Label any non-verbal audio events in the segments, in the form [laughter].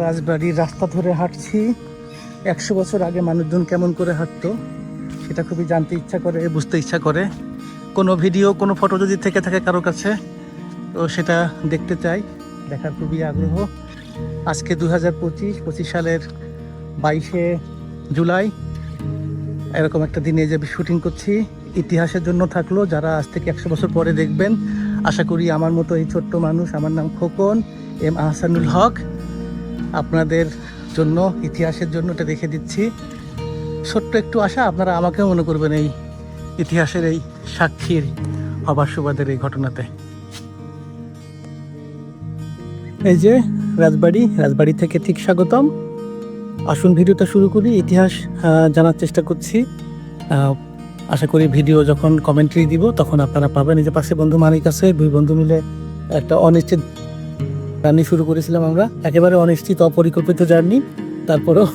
রাজবাড়ির রাস্তা ধরে হাঁটছি। একশো বছর আগে মানুষজন কেমন করে হাঁটতো, সেটা খুবই জানতে ইচ্ছা করে, বুঝতে ইচ্ছা করে। কোনো ভিডিও, কোনো ফটো যদি থেকে থাকে কারও কাছে, তো সেটা দেখতে চাই, দেখার খুবই আগ্রহ। আজকে দু হাজার পঁচিশ পঁচিশ সালের বাইশে জুলাই। এরকম একটা দিনে যে শুটিং করছি, ইতিহাসের জন্য থাকল, যারা আজ থেকে একশো বছর পরে দেখবেন, আশা করি আমার মতো এই ছোট্ট মানুষ, আমার নাম খোকন, এম আহসানুল হক। আপনাদের জন্য, ইতিহাসের জন্য এটা রেখে দিচ্ছি। ছোট্ট একটু আশা, আপনারা আমাকেও মনে করবেন এই ইতিহাসের এই সাক্ষীর হবার সুবাদের এই ঘটনাতে। এই যে রাজবাড়ি রাজবাড়ি থেকে ঠিক স্বাগতম। আসুন ভিডিওটা শুরু করি, ইতিহাস জানার চেষ্টা করছি। আশা করি ভিডিও যখন কমেন্ট্রি দিব, তখন আপনারা পাবেন। এই যে পাশে বন্ধু মানিক আছে, দুই বন্ধু মিলে একটা অনিশ্চিত জার্নি শুরু করেছিলাম আমরা। একেবারে অনিশ্চিত অপরিকল্পিত জার্নি। তারপরেও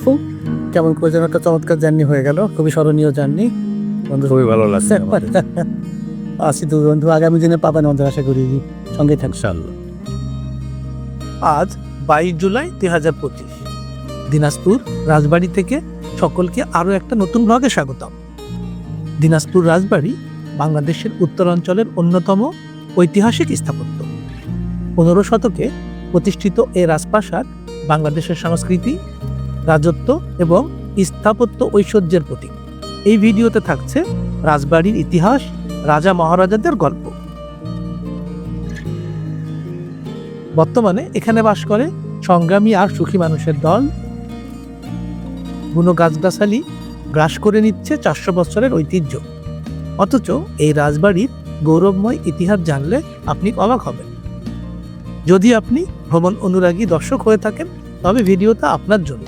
কেমন করে যেন একটা চমৎকার জার্নি হয়ে গেল। খুবই স্মরণীয় জার্নি। বন্ধু খুবই ভালো লাগছে আসি তো বন্ধু আগামী দিনে পাবেন আমাদের আশা করি। সঙ্গে ইনশাআল্লাহ। আজ বাইশ জুলাই দুই হাজার পঁচিশ। দিনাজপুর রাজবাড়ি থেকে সকলকে আরও একটা নতুন ব্লগে স্বাগতম। দিনাজপুর রাজবাড়ি বাংলাদেশের উত্তরাঞ্চলের অন্যতম ঐতিহাসিক স্থাপত্য। পনেরো শতকে প্রতিষ্ঠিত এ রাজপ্রাসাদ বাংলাদেশের সংস্কৃতি, রাজত্ব এবং স্থাপত্য ঐশ্বর্যের প্রতীক। এই ভিডিওতে থাকছে রাজবাড়ির ইতিহাস, রাজা মহারাজাদের গল্প। বর্তমানে এখানে বাস করে সংগ্রামী আর সুখী মানুষের দল। বুনো গাছগাছালি গ্রাস করে নিচ্ছে চারশো বছরের ঐতিহ্য। অথচ এই রাজবাড়ির গৌরবময় ইতিহাস জানলে আপনি অবাক হবেন। যদি আপনি ভ্রমণ অনুরাগী দর্শক হয়ে থাকেন, তবে ভিডিওটা আপনার জন্য।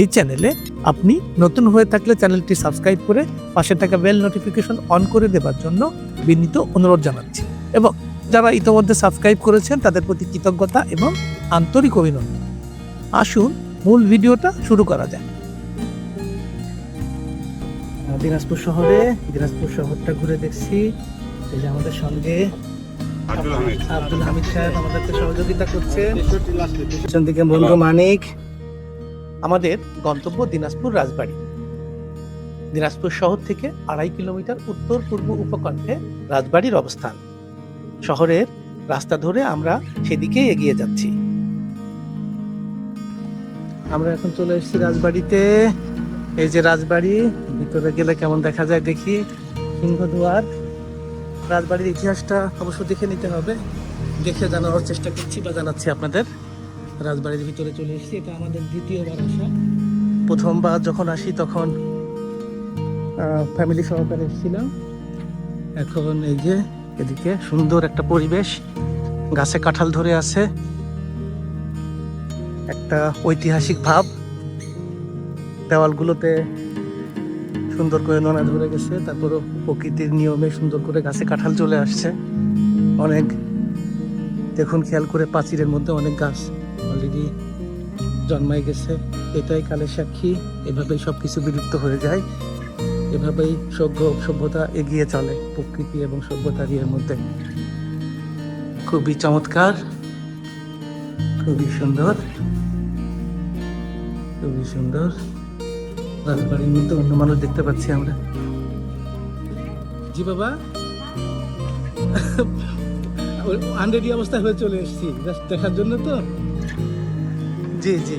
এই চ্যানেলে আপনি নতুন হয়ে থাকলে চ্যানেলটি সাবস্ক্রাইব করে পাশে থাকা বেল নোটিফিকেশন অন করে দেওয়ার জন্য বিনীত অনুরোধ জানাচ্ছি এবং যারা ইতিমধ্যে সাবস্ক্রাইব করেছেন, তাদের প্রতি কৃতজ্ঞতা এবং আন্তরিক অভিনন্দন। আসুন, মূল ভিডিওটা শুরু করা যায় দিনাজপুর শহরে, দিনাজপুর শহরটা ঘুরে দেখছি। এই যে আমাদের সঙ্গে আমাদের গন্তব্য দিনাজপুর রাজবাড়ি। দিনাজপুর শহর থেকে আড়াই কিলোমিটার উত্তর পূর্ব উপকণ্ঠে রাজবাড়ির অবস্থান। শহরের রাস্তা ধরে আমরা সেদিকেই এগিয়ে যাচ্ছি। আমরা এখন চলে এসেছি রাজবাড়িতে। এই যে রাজবাড়ি, ভিতরে গেলে কেমন দেখা যায় দেখি। সিংহদুয়ার। রাজবাড়ির ইতিহাসটা অবশ্য দেখে নিতে হবে। দেখে জানানোর চেষ্টা করছি বা জানাচ্ছি আপনাদের। রাজবাড়ির ভিতরে চলে এসেছি, এটা আমাদের দ্বিতীয়বার আসা। প্রথমবার যখন আসি তখন ফ্যামিলি সহকারে এসেছিলাম। এখন এই যে, এদিকে সুন্দর একটা পরিবেশ, গাছে কাঁঠাল ধরে আছে। একটা ঐতিহাসিক ভাব, দেওয়ালগুলোতে সুন্দর করে নোনা ধরে গেছে, তারপরও প্রকৃতির নিয়মে সুন্দর করে গাছে কাঁঠাল চলে আসছে। অনেক, দেখুন খেয়াল করে পাঁচিরের মধ্যে অনেক গাছ অলরেডি জন্মাই গেছে। এটাই কালের সাক্ষী, এভাবেই সব কিছু বিলুপ্ত হয়ে যায়। এভাবেই সভ্য সভ্যতা এগিয়ে চলে প্রকৃতি এবং সভ্যতার ইয়ের মধ্যে। খুবই চমৎকার, খুবই সুন্দর খুবই সুন্দর। রাজবাড়ির মধ্যে অন্য মানুষ দেখতে পাচ্ছি আমরা। জি বাবা। আনরেডি অবস্থায় হয়ে চলে এসেছি। জাস্ট দেখার জন্য তো। জি জি।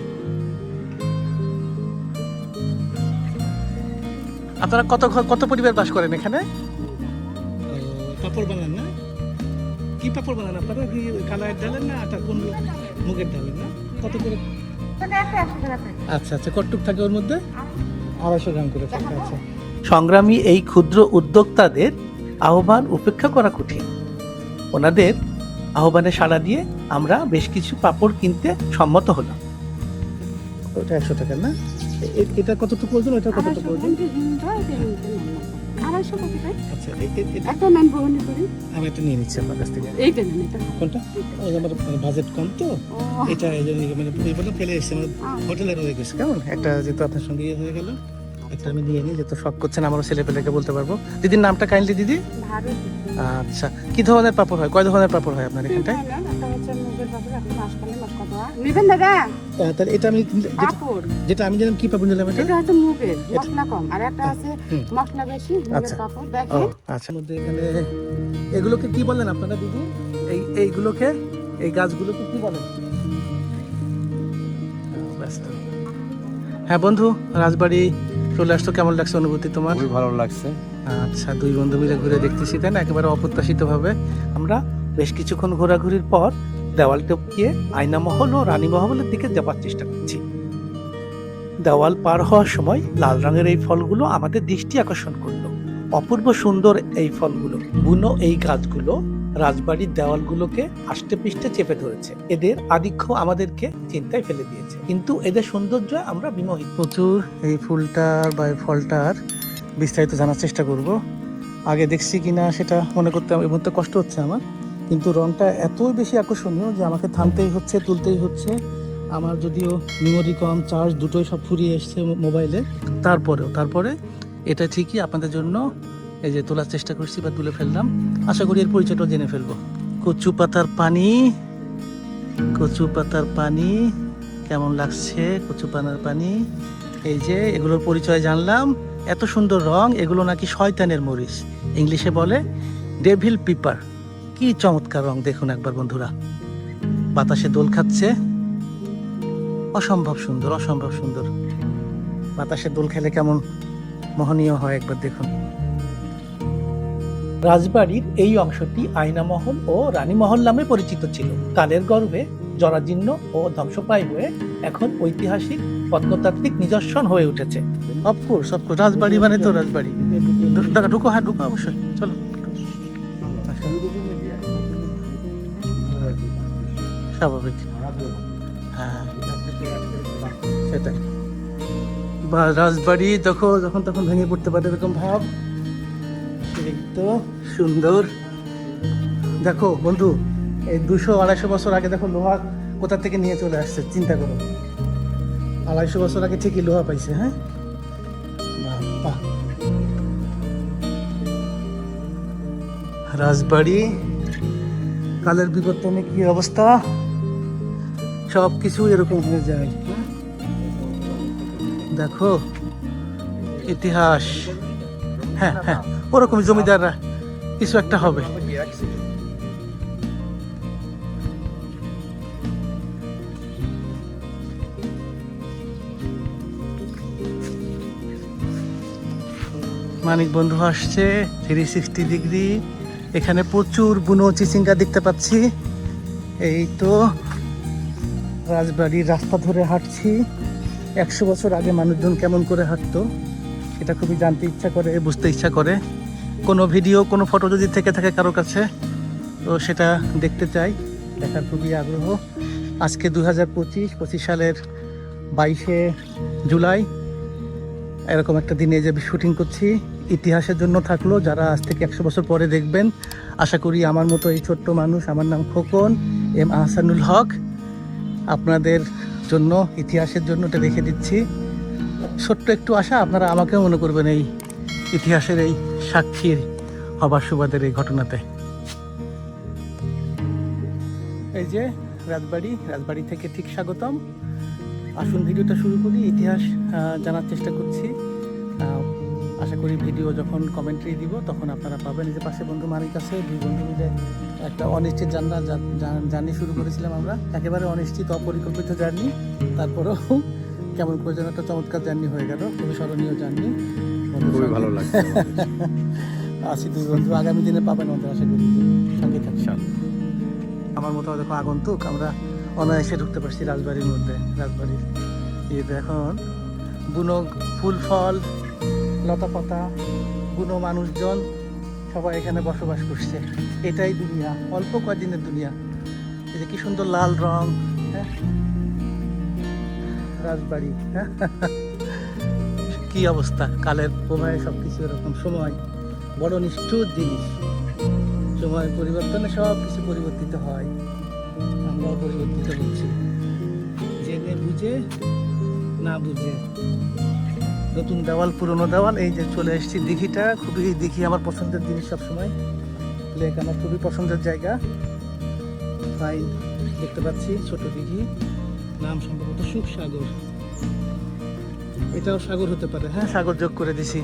আপনারা কত ঘর কত পরিবার বাস করেন এখানে? পাপড় বানান না? কি পাপড় বানান আপনারা? কি কালার ডালেন না? আটা কোন মুগের ডালেন না? কত করে? আচ্ছা আচ্ছা কটটুক থাকে ওর মধ্যে? আড়াইশো গ্রাম করে থাকে আচ্ছা সংগ্রামী এই ক্ষুদ্র উদ্যোক্তাদের আহ্বান উপেক্ষা করা কঠিন। ওনাদের আহ্বানে সাড়া দিয়ে আমরা বেশ কিছু পাপড় কিনতে সম্মত হলাম। ওটা একশো টাকা না? এটা কতটুকু ওজন? ওটা কতটুকু ওজন? আচ্ছা এটা আমি এটা নিয়ে নিচ্ছি আপনার কাছ থেকে। এইটা কোনটা? ওই আমার বাজেট কম তো। এটা এই জন্য মানে ফেলে এসেছে। মানে হোটেলে রয়ে গেছে। কেমন? একটা যেহেতু আপনার সঙ্গে ইয়ে হয়ে গেল। একটা আমি নিয়ে নিই যেহেতু শখ করছেন আমারও ছেলে পেলেকে বলতে পারব। দিদির নামটা কাইন্ডলি দিদি? আচ্ছা কি ধরনের পাপড় হয়? কয় ধরনের পাপড় হয় আপনার এখানটায়? তাহলে এটা আমি যেটা- আমি জানি কি পাবো নিলাম এটা? এটা হচ্ছে মুগের মশলা কম। আর একটা আছে মশলা বেশি আচ্ছা। কাপড় দেখেন। আচ্ছা। মধ্যে এখানে এগুলোকে কি বলেন আপনারা দিদি? এই এইগুলোকে এই গাছগুলোকে কি বলেন? ব্যস্ত। হ্যাঁ বন্ধু রাজবাড়ি চলে আসতো কেমন লাগছে অনুভূতি তোমার? খুবই ভালো লাগছে। আচ্ছা দুই বন্ধু মিলে ঘুরে দেখতেছি তাই না? একেবারে অপ্রত্যাশিত ভাবে আমরা বেশ কিছুক্ষণ ঘোরাঘুরির পর দেওয়াল টপকিয়ে আয়না মহল ও রানী মহলের দিকে যাবার চেষ্টা করছি। দেওয়াল পার হওয়ার সময় লাল রঙের এই ফলগুলো আমাদের দৃষ্টি আকর্ষণ করল। অপূর্ব সুন্দর এই ফলগুলো বুনো এই গাছগুলো রাজবাড়ির দেওয়ালগুলোকে আষ্টে পৃষ্ঠে চেপে ধরেছে। এদের আধিক্য আমাদেরকে চিন্তায় ফেলে দিয়েছে। কিন্তু এদের সৌন্দর্য আমরা বিমোহিত। প্রচুর এই ফুলটার বা এই ফলটার বিস্তারিত জানার চেষ্টা করব। আগে দেখছি কিনা সেটা মনে করতে এই মুহূর্তে কষ্ট হচ্ছে আমার। কিন্তু রংটা এতই বেশি আকর্ষণীয় যে আমাকে থামতেই হচ্ছে, তুলতেই হচ্ছে। আমার যদিও মেমোরি কম চার্জ দুটোই সব ফুরিয়ে এসছে মোবাইলে। তারপরেও, তারপরে এটা ঠিকই আপনাদের জন্য এই যে তোলার চেষ্টা করছি বা তুলে ফেললাম। আশা করি এর পরিচয়টাও জেনে ফেলব। কচু পাতার পানি। কচু পাতার পানি। কেমন লাগছে কচু পাতার পানি? এই যে এগুলোর পরিচয় জানলাম। এত সুন্দর রং, এগুলো নাকি শয়তানের মরিচ। ইংলিশে বলে ডেভিল পিপার কি চমৎকার রং, দেখুন একবার বন্ধুরা। বাতাসে দোল খাচ্ছে। অসম্ভব সুন্দর অসম্ভব সুন্দর। বাতাসে দোল খেলে কেমন মোহনীয় হয় একবার দেখুন। রাজবাড়ির এই অংশটি আয়নামহল ও রানীমহল নামে পরিচিত ছিল। কালের গর্ভে জরাজীর্ণ ও ধ্বংসপ্রায় হয়ে এখন ঐতিহাসিক প্রত্নতাত্ত্বিক নিদর্শন হয়ে উঠেছে। অফকোর্স অফকোর্স রাজবাড়ি মানে তো রাজবাড়ি। ঢুকো হ্যাঁ ঢুকো অবশ্যই। চলো। স্বাভাবিক। হ্যাঁ। সেটাই। বা রাজবাড়ি দেখো যখন, তখন ভেঙে পড়তে পারে এরকম ভাব। তো। সুন্দর। দেখো, বন্ধু, এই দুশো আড়াইশো বছর আগে দেখো লোহা কোথা থেকে নিয়ে চলে আসছে, চিন্তা করো। আড়াইশো বছর আগে ঠিকই লোহা পাইছে হ্যাঁ। রাজবাড়ি, কালের বিবর্তনে কি অবস্থা? সব কিছু এরকম হয়ে যায় হ্যাঁ? দেখো, ইতিহাস। হ্যাঁ হ্যাঁ ওরকম জমিদাররা। কিছু একটা হবে। মানিক বন্ধু আসছে থ্রি সিক্সটি ডিগ্রি এখানে প্রচুর বুনো চিচিঙ্গা দেখতে পাচ্ছি। এই তো রাজবাড়ির রাস্তা ধরে হাঁটছি। একশো বছর আগে মানুষজন কেমন করে হাঁটতো, এটা খুবই জানতে ইচ্ছা করে, বুঝতে ইচ্ছা করে। কোনো ভিডিও, কোনো ফটো যদি থেকে থাকে কারও কাছে, তো সেটা দেখতে চাই, দেখার খুবই আগ্রহ। আজকে দু হাজার পঁচিশ পঁচিশ সালের বাইশে জুলাই, এরকম একটা দিনে যে শুটিং করছি, ইতিহাসের জন্য থাকল, যারা আজ থেকে একশো বছর পরে দেখবেন, আশা করি আমার মতো এই ছোট্ট মানুষ, আমার নাম খোকন, এম আহসানুল হক, আপনাদের জন্য, ইতিহাসের জন্য এটা রেখে দিচ্ছি। ছোট্ট একটু আশা, আপনারা আমাকেও মনে করবেন এই ইতিহাসের এই সাক্ষীর হবার সুবাদের এই ঘটনাতে। এই যে রাজবাড়ি রাজবাড়ি থেকে ঠিক স্বাগতম। আসুন ভিডিওটা শুরু করি, ইতিহাস জানার চেষ্টা করছি। আশা করি ভিডিও যখন কমেন্ট্রি দিব, তখন আপনারা পাবেন। যে পাশে বন্ধু মানিক আছে, দুই বন্ধু মিলে একটা অনিশ্চিত জার্না জার্নি শুরু করেছিলাম আমরা। একেবারে অনিশ্চিত, অপরিকল্পিত জার্নি। তারপরেও কেমন করে যেন একটা চমৎকার জার্নি হয়ে গেল, খুবই স্মরণীয় জার্নি। খুবই ভালো লাগছে আছি [laughs] দুই বন্ধু আগামী দিনে পাবেন আমাদের আশা করি। সঙ্গে আমার মতো দেখো আগন্তুক আমরা অনায়াসে ঢুকতে পারছি রাজবাড়ির মধ্যে রাজবাড়ির এই এখন বুনো ফুল ফল লতা পাতা বুনো মানুষজন সবাই এখানে বসবাস করছে। এটাই দুনিয়া অল্প কয়দিনের দুনিয়া। এই যে কি সুন্দর লাল রং হ্যাঁ? রাজবাড়ি হ্যাঁ? [laughs] কি অবস্থা? কালের প্রবাহে সব কিছু এরকম। সময় বড় নিষ্ঠুর জিনিস। সময় পরিবর্তনে সব কিছু পরিবর্তিত হয়। আমরাও পরিবর্তিত হচ্ছি। জেনে বুঝে, না বুঝে। নতুন দেওয়াল, পুরনো দেওয়াল, এই যে চলে এসেছি দিঘিটা। খুবই দিঘি আমার পছন্দের জিনিস সবসময়। লেক আমার খুবই পছন্দের জায়গা। ফাইন দেখতে পাচ্ছি ছোট দিঘি। নাম সম্ভবত সুখ সাগর এটাও সাগর হতে পারে হ্যাঁ? সাগর যোগ করে দিছি।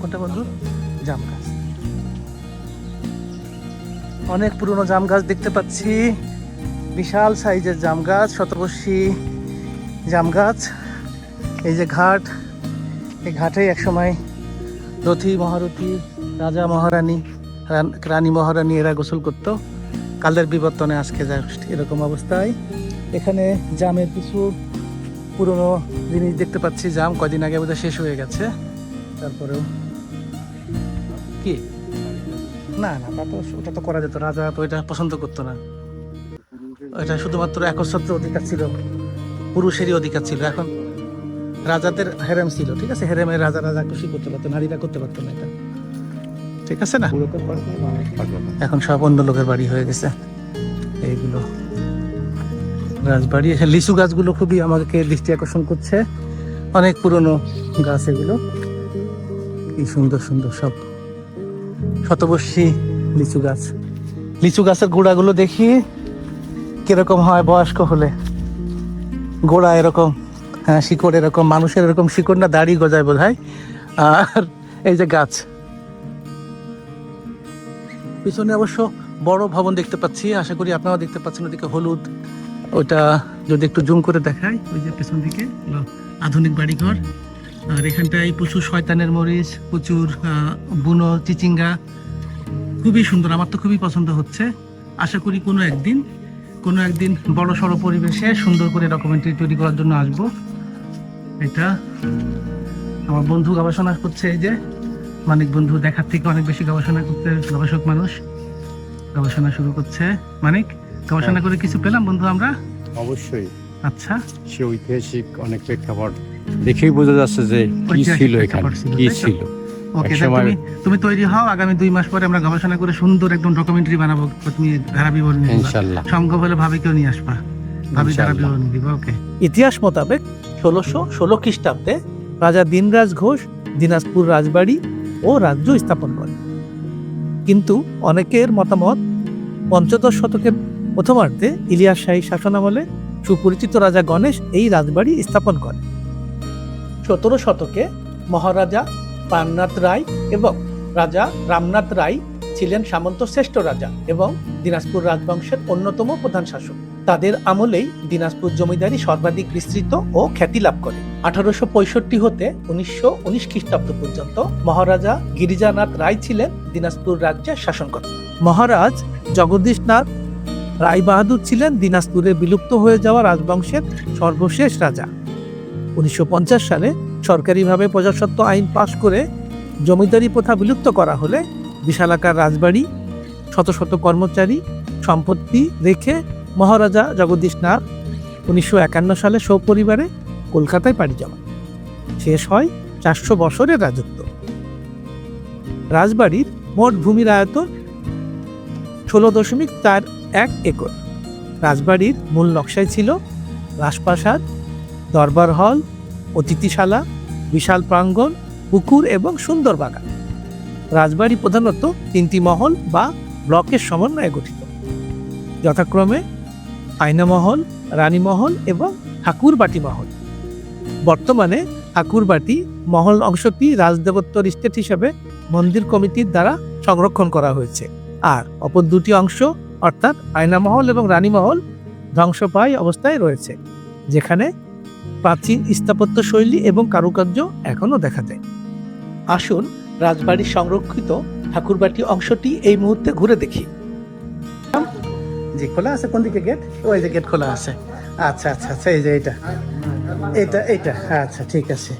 কোনটা বন্ধু? জাম গাছ। অনেক পুরনো জাম গাছ দেখতে পাচ্ছি। বিশাল সাইজের জাম গাছ, শতবর্ষী জাম গাছ। এই যে ঘাট, এই ঘাটে একসময় রথী, মহারথী রাজা মহারানী, রানী মহারানী এরা গোসল করতো। কালের বিবর্তনে আজকে যা এরকম অবস্থায়। এখানে জামের কিছু পুরনো জিনিস দেখতে পাচ্ছি। জাম কদিন আগে বোধহয় শেষ হয়ে গেছে। তারপরেও কি? না না, তা তো ওটা তো করা যেত। রাজা তো এটা পছন্দ করতো না। এটা শুধুমাত্র একচ্ছত্র অধিকার ছিল। পুরুষেরই অধিকার ছিল। এখন রাজাদের হেরেম ছিল, ঠিক আছে? হেরেমের রাজা রাজা খুশি করতে পারতো, নারীরা করতে পারতো না এটা। ঠিক আছে না? এখন সব অন্য লোকের বাড়ি হয়ে গেছে। এইগুলো। রাজবাড়ি এখানে লিচু গাছগুলো খুবই আমাকে দৃষ্টি আকর্ষণ করছে। অনেক পুরনো গাছ এগুলো। কি সুন্দর সুন্দর সব। শতবর্ষী লিচু গাছ। লিচু গাছের গোড়াগুলো দেখি কীরকম হয় বয়স্ক হলে। গোড়া এরকম হ্যাঁ শিকড় এরকম মানুষের এরকম শিকড় না দাড়ি গজায় বোধ হয় আর এই যে গাছ। পিছনে অবশ্য বড় ভবন দেখতে পাচ্ছি। আশা করি আপনারাও দেখতে পাচ্ছেন ওদিকে হলুদ। ওটা যদি একটু জুম করে দেখাই, ওই যে পেছন দিকে আধুনিক বাড়িঘর। আর এখানটায় প্রচুর শয়তানের মরিচ, প্রচুর বুনো চিচিঙ্গা। খুবই সুন্দর, আমার তো খুবই পছন্দ হচ্ছে। আশা করি কোনো একদিন কোনো একদিন বড় সড়ো পরিবেশে সুন্দর করে ডকুমেন্টারি তৈরি করার জন্য আসব। এটা আমার বন্ধু গবেষণা করছে এই যে মানিক বন্ধু দেখার থেকে অনেক বেশি গবেষণা করতে গবেষক মানুষ। গবেষণা শুরু করছে। মানিক গবেষণা করে কিছু পেলাম বন্ধু আমরা? অবশ্যই। আচ্ছা। সে ঐতিহাসিক অনেক প্রেক্ষাপট দেখেই বোঝা যাচ্ছে যে কি ছিল এখানে কি ছিল। ওকে তুমি তুমি তৈরি হও আগামী দুই মাস পরে আমরা গবেষণা করে সুন্দর একদম ডকুমেন্টারি বানাবো তুমি ধারা বিবরণী দিবা। ইনশাল্লাহ। সম্ভব হলে ভাবিকেও নিয়ে আসবা। ভাবি ধারা ইনশাআল্লাহ। বিবরণী দিবা ওকে। ইতিহাস মোতাবেক ষোলোশো ষোলো খ্রিস্টাব্দে রাজা দিনরাজ ঘোষ দিনাজপুর রাজবাড়ি ও রাজ্য স্থাপন করেন কিন্তু অনেকের মতামত পঞ্চদশ শতকের প্রথমার্ধে ইলিয়াস শাহী শাসনামলে সুপরিচিত রাজা গণেশ এই রাজবাড়ি স্থাপন করেন। সতেরো শতকে মহারাজা প্রাণনাথ রায় এবং রাজা রামনাথ রায় ছিলেন সামন্ত শ্রেষ্ঠ রাজা এবং দিনাজপুর রাজবংশের অন্যতম প্রধান শাসক। তাদের আমলেই দিনাজপুর জমিদারি সর্বাধিক বিস্তৃত ও খ্যাতি লাভ করে। আঠারোশো পঁয়ষট্টি হতে উনিশশো উনিশ খ্রিস্টাব্দ পর্যন্ত মহারাজা গিরিজানাথ রায় ছিলেন দিনাজপুর রাজ্যের শাসনকর্তা। মহারাজ জগদীশনাথ রায় বাহাদুর ছিলেন দিনাজপুরে বিলুপ্ত হয়ে যাওয়া রাজবংশের সর্বশেষ রাজা। উনিশশো পঞ্চাশ সালে সরকারিভাবে প্রজাস্বত্ব আইন পাশ করে জমিদারি প্রথা বিলুপ্ত করা হলে বিশালাকার রাজবাড়ি, শত শত কর্মচারী, সম্পত্তি রেখে মহারাজা জগদীশ নাথ উনিশশো একান্ন সালে সপরিবারে কলকাতায় পাড়ি জমান। শেষ হয় চারশো বছরের রাজত্ব। রাজবাড়ির মোট ভূমির আয়তন ষোলো দশমিক চার এক একর। রাজবাড়ির মূল নকশায় ছিল রাজপ্রাসাদ, দরবার হল, অতিথিশালা, বিশাল প্রাঙ্গণ, পুকুর এবং সুন্দর বাগান। রাজবাড়ি প্রধানত তিনটি মহল বা ব্লকের সমন্বয়ে গঠিত। যথাক্রমে আয়নামহল, রানীমহল এবং ঠাকুরবাটি মহল। বর্তমানে ঠাকুরবাটি মহল অংশটি রাজদেবত্বর স্টেট হিসেবে মন্দির কমিটির দ্বারা সংরক্ষণ করা হয়েছে। আর অপর দুটি অংশ, অর্থাৎ আয়নামহল এবং রানীমহল ধ্বংসপ্রায় অবস্থায় রয়েছে, যেখানে প্রাচীন স্থাপত্য শৈলী এবং কারুকার্য এখনও দেখা যায়। আসুন রাজবাড়ির সংরক্ষিত ঠাকুরবাটি অংশটি এই মুহূর্তে ঘুরে দেখি। যে খোলা আছে? কোন দিকে গেট? ওই যে গেট খোলা আছে। আচ্ছা আচ্ছা আচ্ছা এই যে এটা এটা এটা আচ্ছা ঠিক আছে।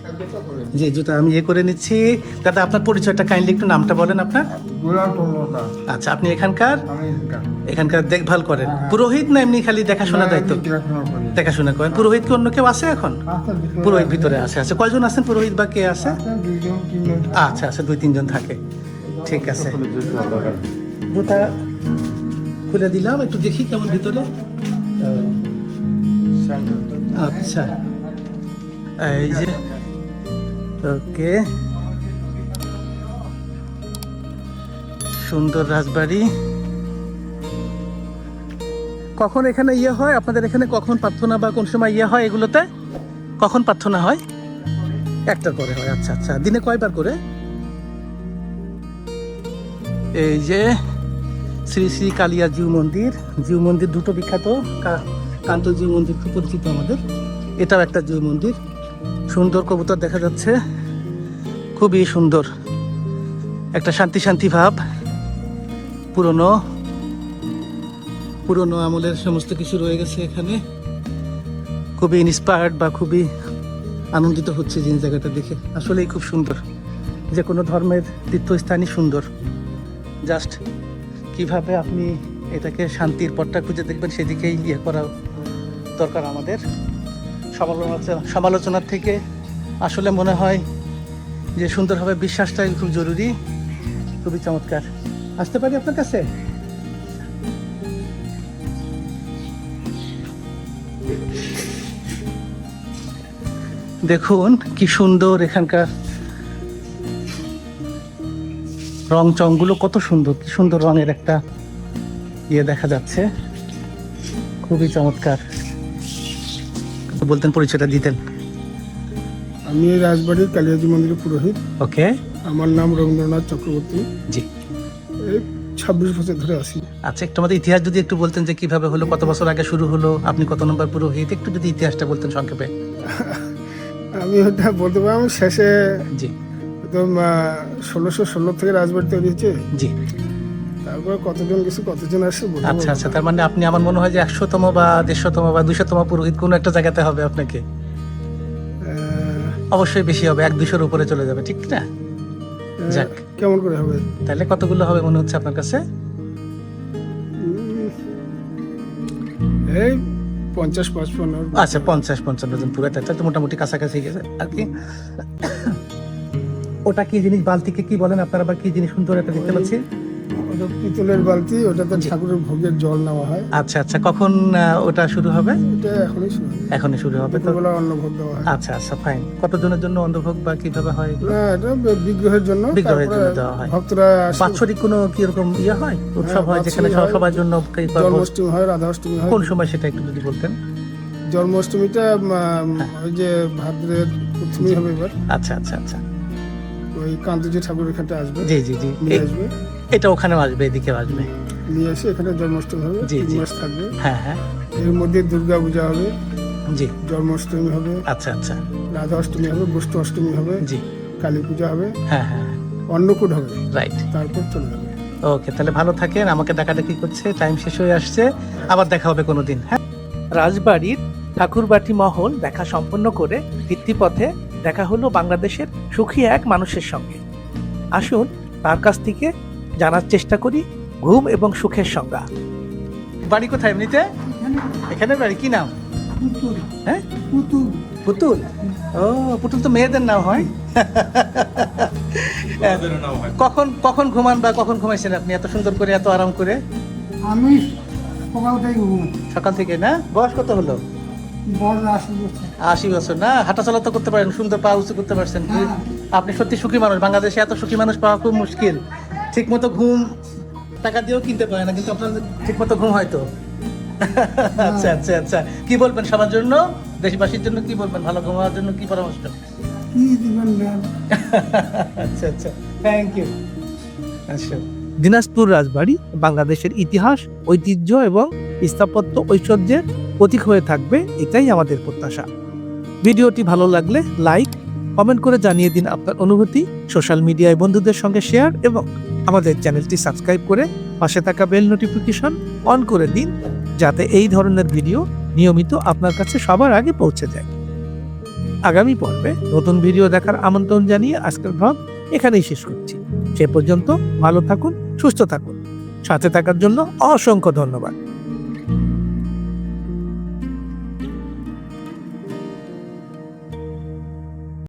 জি জুতা আমি ইয়ে করে নিচ্ছি। দাদা আপনার পরিচয়টা কাইন্ডলি একটু নামটা বলেন আপনার। আচ্ছা আপনি এখানকার? এখানকার। দেখভাল করেন। পুরোহিত না এমনি খালি দেখাশোনা দায়িত্ব? দেখাশোনা করেন। পুরোহিত কি অন্য কেউ আছে এখন? পুরোহিত ভিতরে আছে। আছে কয়জন আছেন পুরোহিত বা কে আছে? আচ্ছা আচ্ছা দুই তিনজন থাকে। ঠিক আছে। জুতা খুলে দিলাম একটু দেখি কেমন ভিতরে। আচ্ছা। এই যে ওকে। সুন্দর রাজবাড়ি। কখন এখানে ইয়ে হয়? আপনাদের এখানে কখন প্রার্থনা বা কোন সময় ইয়ে হয় এগুলোতে? কখন প্রার্থনা হয়? একটা করে হয় আচ্ছা আচ্ছা। দিনে কয়বার করে? এই যে শ্রী শ্রী কালিয়া জিউ মন্দির। জিউ মন্দির দুটো বিখ্যাত। কান্ত জিউ মন্দির খুব পরিচিত আমাদের। এটাও একটা জিউ মন্দির। সুন্দর কবুতর দেখা যাচ্ছে। খুবই সুন্দর। একটা শান্তি শান্তি ভাব। পুরনো। পুরনো আমলের সমস্ত কিছু রয়ে গেছে এখানে। খুবই ইন্সপায়ার্ড বা খুবই আনন্দিত হচ্ছে জিনিস জায়গাটা দেখে। আসলেই খুব সুন্দর। যে কোনো ধর্মের তীর্থস্থানই সুন্দর। জাস্ট কীভাবে আপনি এটাকে শান্তির পথটা খুঁজে দেখবেন সেদিকেই ইয়ে করা দরকার আমাদের। সমালোচনার থেকে আসলে মনে হয় যে সুন্দরভাবে বিশ্বাসটাই খুব জরুরি। খুবই চমৎকার। আসতে পারি আপনার কাছে? দেখুন, কি সুন্দর এখানকার রং চংগুলো, কত সুন্দর, কি সুন্দর রঙের একটা ইয়ে দেখা যাচ্ছে। খুবই চমৎকার। বলতেন পরিচয়টা দিতেন। আমি এই রাজবাড়ির কালিয়াজি মন্দিরের পুরোহিত। ওকে। আমার নাম রবীন্দ্রনাথ চক্রবর্তী। জি। এই ছাব্বিশ বছর ধরে আছি। আচ্ছা একটু আমাদের ইতিহাস যদি একটু বলতেন যে কীভাবে হলো কত বছর আগে শুরু হলো আপনি কত নম্বর পুরোহিত একটু যদি ইতিহাসটা বলতেন সংক্ষেপে। আমি ওটা বলতে পারি আমি শেষে জি। একদম ষোলোশো ষোলো থেকে রাজবাড়ি তৈরি হয়েছে জি। তারপর কতজন গেছে কতজন বলতে আচ্ছা আচ্ছা তার মানে আপনি আমার মনে হয় যে একশোতম বা দেড়শোতম বা দুশোতম পুরোহিত কোনো একটা জায়গাতে হবে আপনাকে? অবশ্যই বেশি হবে এক দুশোর উপরে চলে যাবে ঠিক না? যাক। কেমন করে হবে? তাহলে কতগুলো হবে মনে হচ্ছে আপনার কাছে? এই পঞ্চাশ পাঁচপান্ন আচ্ছা পঞ্চাশ পঞ্চান্ন জন পুরো তাহলে তো মোটামুটি কাছাকাছি গেছে আর কি। ওটা কি জিনিস বালতিকে কি বলেন আপনারা আবার কি জিনিস সুন্দর একটা দেখতে পাচ্ছি? ওটা পিতলের বালতি ওটাতে ঠাকুরের ভোগের জল নেওয়া হয়। আচ্ছা আচ্ছা কখন ওটা শুরু হবে? এটা এখনই শুরু এখনই শুরু হবে তো দুপুরবেলা অন্ন ভোগ দেওয়া হয়। আচ্ছা আচ্ছা ফাইন কতজনের জন্য অন্ধভোগ বা কীভাবে হয় এগুলো? না এটা বিগ্রহের জন্য। বিগ্রহের জন্য দেওয়া হয়। ভক্তরা বাৎসরিক কোনো কি এরকম ইয়ে হয়? উৎসব হয় যেখানে সবার জন্য? জন্মাষ্টমী হয় রাধাষ্টমী হয়। কোন সময় সেটা একটু যদি বলতেন। জন্মাষ্টমীটা ওই যে ভাদ্রের প্রথমেই হবে এবার। আচ্ছা আচ্ছা আচ্ছা। ওই কান্তজি ঠাকুর এখানটা আসবে। জি জি জি। আসবে। এটা ওখানেও আসবে এদিকে আসবে। নিয়ে এসে এখানে জন্মাষ্টমী হবে জি, তিন জি। মাস থাকবে। হ্যাঁ হ্যাঁ। এর মধ্যে দুর্গা পূজা হবে জি। জন্মাষ্টমী হবে আচ্ছা আচ্ছা। রাধা অষ্টমী হবে বৈষ্ণ অষ্টমী হবে জি। কালী পূজা হবে হ্যাঁ হ্যাঁ। অন্নকূট হবে। রাইট তারপর চলে যাবে। ওকে তাহলে ভালো থাকেন আমাকে ডাকাডাকি করছে টাইম শেষ হয়ে আসছে আবার দেখা হবে কোনোদিন হ্যাঁ? রাজবাড়ির ঠাকুরবাটি মহল দেখা সম্পন্ন করে ভিত্তিপথে দেখা হলো বাংলাদেশের সুখী এক মানুষের সঙ্গে। আসুন তার কাছ থেকে জানার চেষ্টা করি ঘুম এবং সুখের সংজ্ঞা। বাড়ি কোথায় এমনিতে? এখানে। বাড়ি কি নাম? হ্যাঁ? পুতুল। ও পুতুল তো মেয়েদের নাম হয়। কখন কখন ঘুমান বা কখন ঘুমাইছেন আপনি এত সুন্দর করে এত আরাম করে? আমি সকাল থেকে সকাল থেকে না? বয়স কত হলো? আশি বছর। না? হাঁটাচলা তো করতে পারেন সুন্দর পা উঁচু করতে পারছেন। আপনি সত্যি সুখী মানুষ বাংলাদেশে এত সুখী মানুষ পাওয়া খুব মুশকিল। ঠিক মতো ঘুম টাকা দিয়েও কিনতে পারে না কিন্তু আপনার ঠিক মতো ঘুম হয়তো। [laughs] আচ্ছা আচ্ছা আচ্ছা। কি বলবেন সবার জন্য? দেশবাসীর জন্য কি বলবেন? ভালো ঘুমানোর জন্য কি পরামর্শ? [laughs] আচ্ছা আচ্ছা। থ্যাংক ইউ আচ্ছা। দিনাজপুর রাজবাড়ি বাংলাদেশের ইতিহাস ঐতিহ্য এবং স্থাপত্য ঐশ্বর্যের প্রতীক হয়ে থাকবে এটাই আমাদের প্রত্যাশা। ভিডিওটি ভালো লাগলে লাইক কমেন্ট করে জানিয়ে দিন আপনার অনুভূতি সোশ্যাল মিডিয়ায় বন্ধুদের সঙ্গে শেয়ার এবং আমাদের চ্যানেলটি সাবস্ক্রাইব করে পাশে থাকা বেল নোটিফিকেশন অন করে দিন যাতে এই ধরনের ভিডিও নিয়মিত আপনার কাছে সবার আগে পৌঁছে যায়। আগামী পর্বে নতুন ভিডিও দেখার আমন্ত্রণ জানিয়ে আজকের ভাব এখানেই শেষ করছি। সে পর্যন্ত ভালো থাকুন, সুস্থ থাকুন। সাথে থাকার জন্য অসংখ্য ধন্যবাদ।